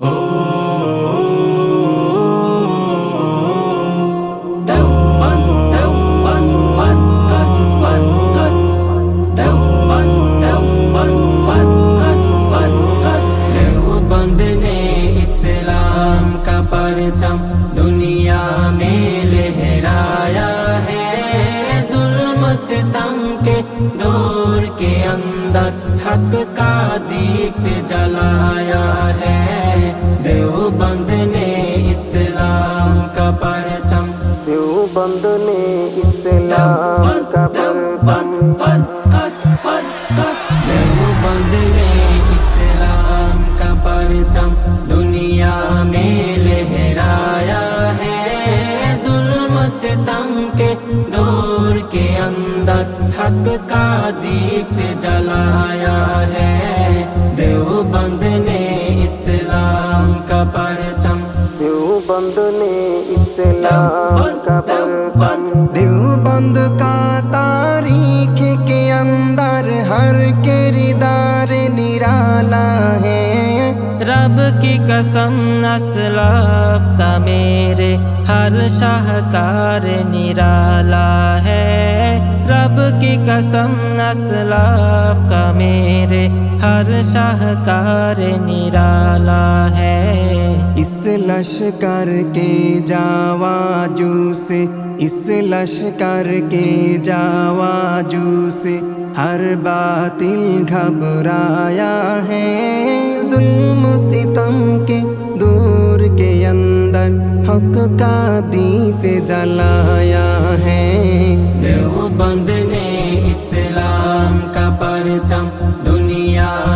Oh. اندر حق کا دیپ جلایا ہے۔ دیوبند نے اسلام کا پرچم۔ دیوبند نے اسلام کا پرچم۔ اندر حق کا دیپ جلایا ہے۔ دیوبند نے اسلام کا پرچم دیوبند نے اسلام کا پرچم دیوبند کا تاریخ کے اندر ہر کردار نرالا ہے۔ رب کی قسم اسلاف کا میرے ہر شاہکار نرالا ہے۔ کی قسم اسلاف کا میرے ہر شاہکار نرالا ہے۔ اس لشکر کے جاواجو سے اس لشکر کے جاواجو سے ہر باطل گھبرایا ہے۔ ظلم ستم کے دور کے اندر حق کا دیپ جلایا ہے۔ دیو بندے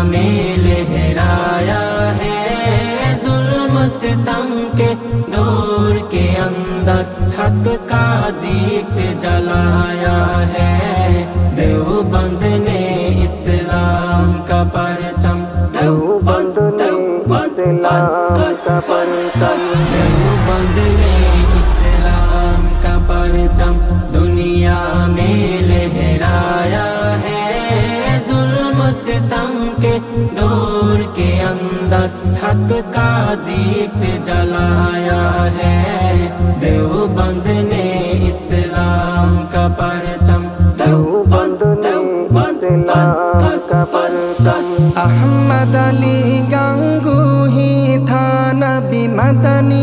میں لہرایا ہے ظلم ستم کے دور کے اندر حق کا دیپ جلایا ہے دیوبند نے اسلام کا پرچم دیوبند دیوبند پرچم دیوبند اندر حق کا دیپ جلایا ہے دیوبند نے اسلام کا پر আহমদ আলী গাঙ্গুহি থানা বিমদনী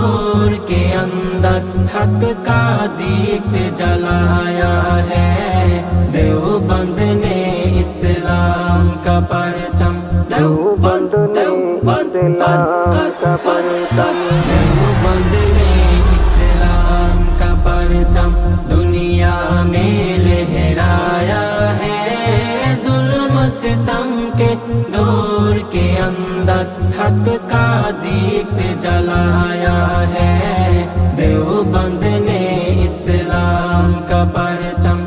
نور کے اندر حق کا دیپ جلایا ہے دیوبند نے اسلام کا پرچم دیوبند دیوبند کا پرچم حق کا دیپ جلایا ہے۔ دیوبند نے اسلام کا پرچم۔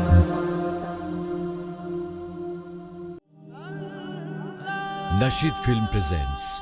نشید فلم پریزنٹس